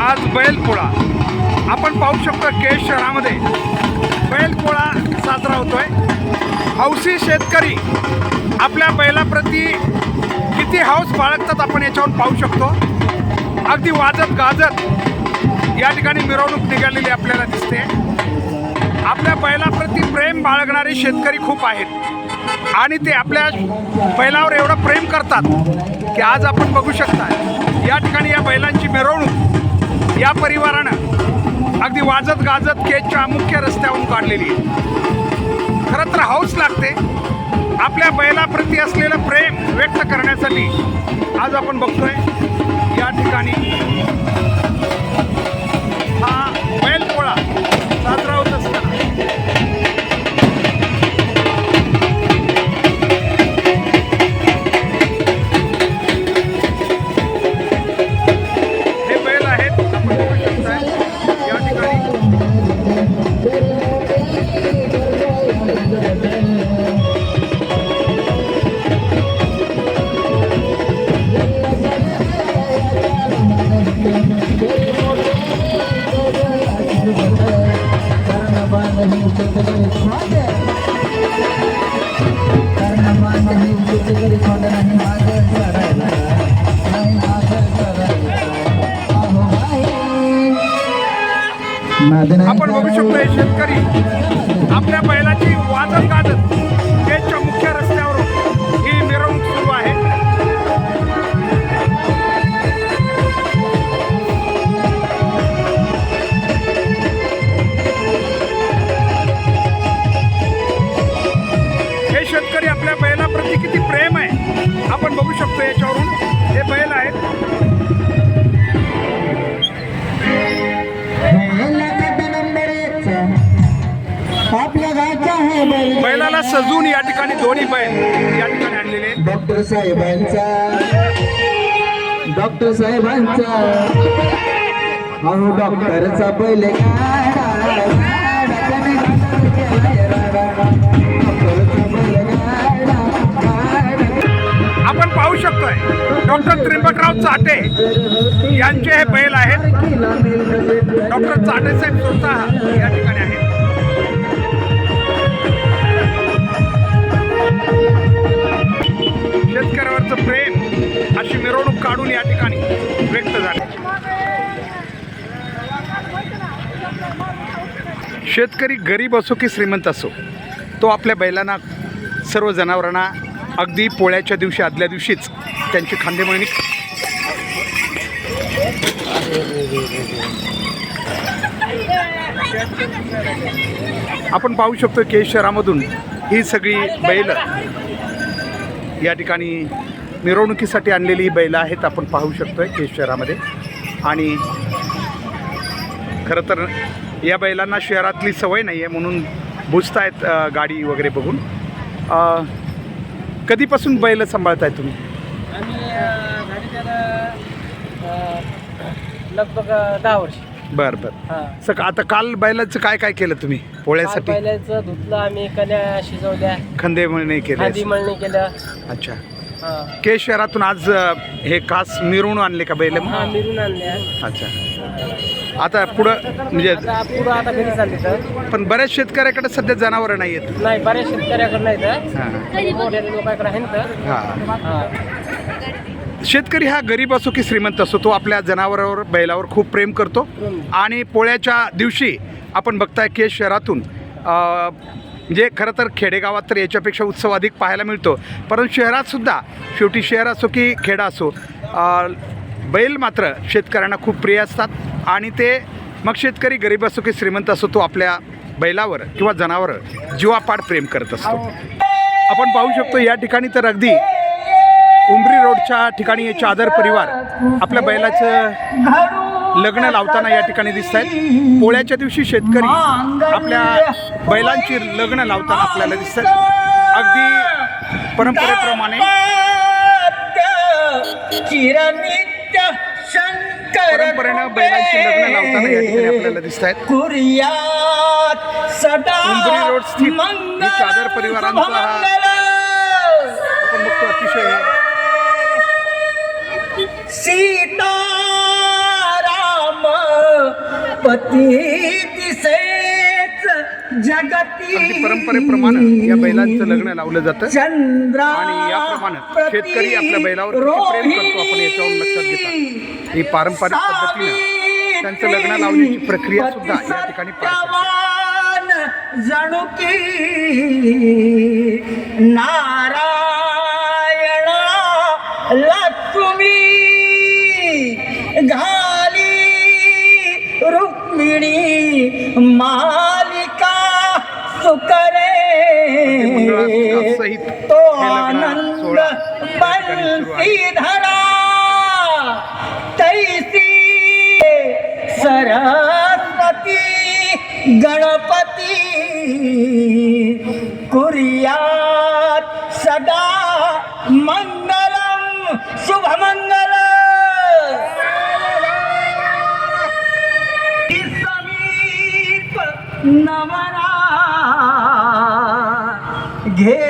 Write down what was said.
आज बैलपोळा. आपण पाहू शकतो केश शहरामध्ये बैलपोळा साजरा होतोय. हौसी शेतकरी आपल्या बैलाप्रती किती हौस बाळगतात आपण याच्यावर पाहू शकतो. अगदी वाजत गाजत या ठिकाणी मिरवणूक निघालेली आपल्याला दिसते. आपल्या बैलाप्रती प्रेम बाळगणारे शेतकरी खूप आहेत. आणि ते आपल्या बैलावर एवढं प्रेम करतात की आज आपण बघू शकता. या ठिकाणी या बैलांची मिरवणूक या परिवारानं अगदी वाजत गाजत केजच्या मुख्य रस्त्यावरून काढलेली आहे. खरं तर हौस लागते. आपल्या बैलाप्रती असलेलं प्रेम व्यक्त करण्यासाठी आज आपण बघतोय या ठिकाणी. आपण बघू शकतो हे शेतकरी आपल्या बैलाची वाजत गाजत केजच्या मुख्य रस्त्यावरून ही मिरवणूक सुरू आहे. हे शेतकरी आपल्या बैलाप्रती किती प्रेम आहे आपण बघू शकतो याच्यावरून बैलाला सजून या ठिकाणी दोन्ही बैल या ठिकाणी आणलेले. डॉक्टर साहेबांचा डॉक्टर साहेबांचा अहो डॉक्टरचा बैल त्याने. आपण पाहू शकतोय डॉक्टर त्रिंबकराव चाटे यांचे हे बैल आहेत डॉक्टर चाटे साहेब स्वतः या ठिकाणी आहेत शेतकरी गरीब असो की श्रीमंत असो तो आपल्या बैलांना सर्व जनावरांना अगदी पोळ्याच्या दिवशी आदल्या दिवशीच त्यांची खांदेमळणी आपण पाहू शकतो केश शहरामधून ही सगळी बैल या ठिकाणी मिरवणुकीसाठी आणलेली ही बैलं आहेत आपण पाहू शकतोय केश शहरामध्ये आणि खरं तर या बैलांना शहरातली सवय नाही आहे म्हणून बुजतायत गाडी वगैरे बघून. कधीपासून बैल सांभाळताय तुम्ही? लगभग दहा वर्ष. बरं बरं. हा. सक आता काल बैलाचं काय काय केलं तुम्ही? पोळ्यासाठी? बैलाचं धुतलं आम्ही कन्या शिजवल्या. खंदे नाही खादी केले मळणी केलं. अच्छा. केश शहरातून आज अ, हे खास मिरवणूक आणले का बैल? हा मिरून आणल्या अच्छा. आता पुढं म्हणजे आता पुढं आता घरी चालले तर. पण बऱ्याच शेतकऱ्याकडे सध्या जनावरं नाही आहेत. नाही बऱ्याच शेतकऱ्याकडे नाही तर. हां. मोठ्या लोकांकडे आहे ना तर. हां. हा. शेतकरी हा गरीब असो की श्रीमंत असो तो आपल्या जनावरावर बैलावर खूप प्रेम करतो. आणि पोळ्याच्या दिवशी आपण बघताय की शहरातून अ, म्हणजे खरं तर खेडेगावात तर याच्यापेक्षा उत्सव अधिक पाहायला मिळतो. परंतु शहरातसुद्धा शेवटी शहर असो की खेडा असो बैल मात्र शेतकऱ्यांना खूप प्रिय असतात. आणि ते मग शेतकरी गरीब असो की श्रीमंत असो तो आपल्या बैलावर किंवा जनावर जीवापाड प्रेम करत असतो. आपण पाहू शकतो या ठिकाणी तर अगदी उमरी रोडच्या ठिकाणी चादर परिवार आपल्या बैलाचं लग्न लावताना या ठिकाणी दिसत आहेत पोळ्याच्या दिवशी शेतकरी आपल्या बैलांची लग्न लावताना आपल्याला दिसत आहेत अगदी परंपरेप्रमाणे परंपरेनं बैलांची लग्न लावताना या ठिकाणी आपल्याला दिसत आहेत उंबरी रोड स्थित चादर परिवारांचा हा आपण बघतो अतिशय पती दिसेच जगती. परंपरेप्रमाणे या बैलांचं लग्न लावलं जातं. चंद्रा आणि याप्रमाणे शेतकरी आपल्या बैलावर प्रेम करतो आपण याच्यावरून लक्षात घेतात ही पारंपरिक पद्धतीनं त्यांचं लग्न लावण्याची प्रक्रिया सुद्धा या ठिकाणी पार पडते. जणू की नारायणा रुक्मिणी मालिका सुकरे तो आनंद. बंसी धरा तैसी सरस्वती गणपती कुर्यात सदा नवरा घे